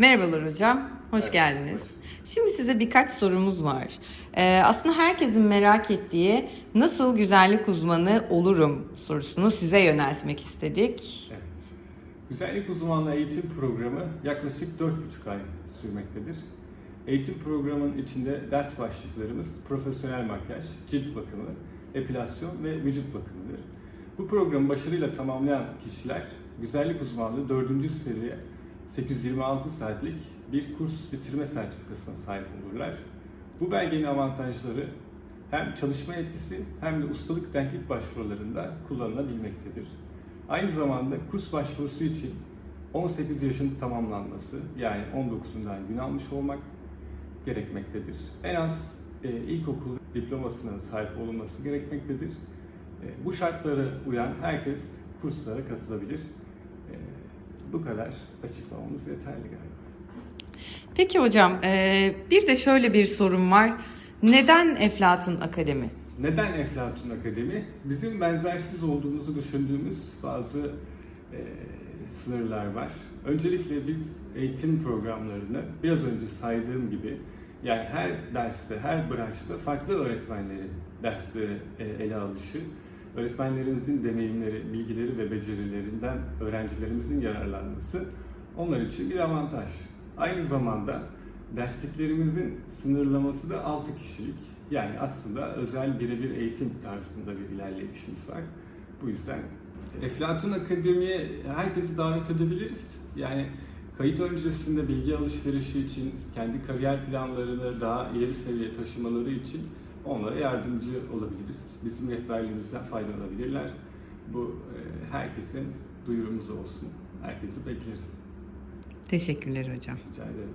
Merhabalar hocam, hoş Evet, geldiniz. Şimdi size birkaç sorumuz var. Ee, aslında herkesin merak ettiği nasıl güzellik uzmanı olurum sorusunu size yöneltmek istedik. Evet. Güzellik uzmanlığı eğitim programı yaklaşık 4,5 ay sürmektedir. Eğitim programının içinde ders başlıklarımız profesyonel makyaj, cilt bakımı, epilasyon ve vücut bakımıdır. Bu programı başarıyla tamamlayan kişiler güzellik uzmanlığı 4. seviye 826 saatlik bir kurs bitirme sertifikasına sahip olurlar. Bu belgenin avantajları hem çalışma etkisi hem de ustalık denklik başvurularında kullanılabilmektedir. Aynı zamanda kurs başvurusu için 18 yaşın tamamlanması yani 19'undan gün almış olmak gerekmektedir. En az e, ilkokul diplomasına sahip olunması gerekmektedir. E, bu şartlara uyan herkes kurslara katılabilir. Bu kadar açıklamamız yeterli galiba. Peki hocam, e, bir de şöyle bir sorum var. Neden Eflatun Akademi? Neden Eflatun Akademi? Bizim benzersiz olduğumuzu düşündüğümüz bazı e, sınırlar var. Öncelikle biz eğitim programlarını biraz önce saydığım gibi yani her derste, her branşta farklı öğretmenlerin dersleri e, ele alışı, öğretmenlerimizin deneyimleri, bilgileri ve becerilerinden öğrencilerimizin yararlanması onlar için bir avantaj. Aynı zamanda dersliklerimizin sınırlaması da 6 kişilik. Yani aslında özel birebir eğitim tarzında bir ilerleyişimiz var. Bu yüzden Eflatun Akademi'ye herkesi davet edebiliriz. Yani kayıt öncesinde bilgi alışverişi için, kendi kariyer planlarını daha ileri seviyeye taşımaları için onlara yardımcı olabiliriz. Bizim rehberliğimizden faydalanabilirler. Bu e, herkesin duyurumuzu olsun. Herkesi bekleriz. Teşekkürler hocam. Rica ederim.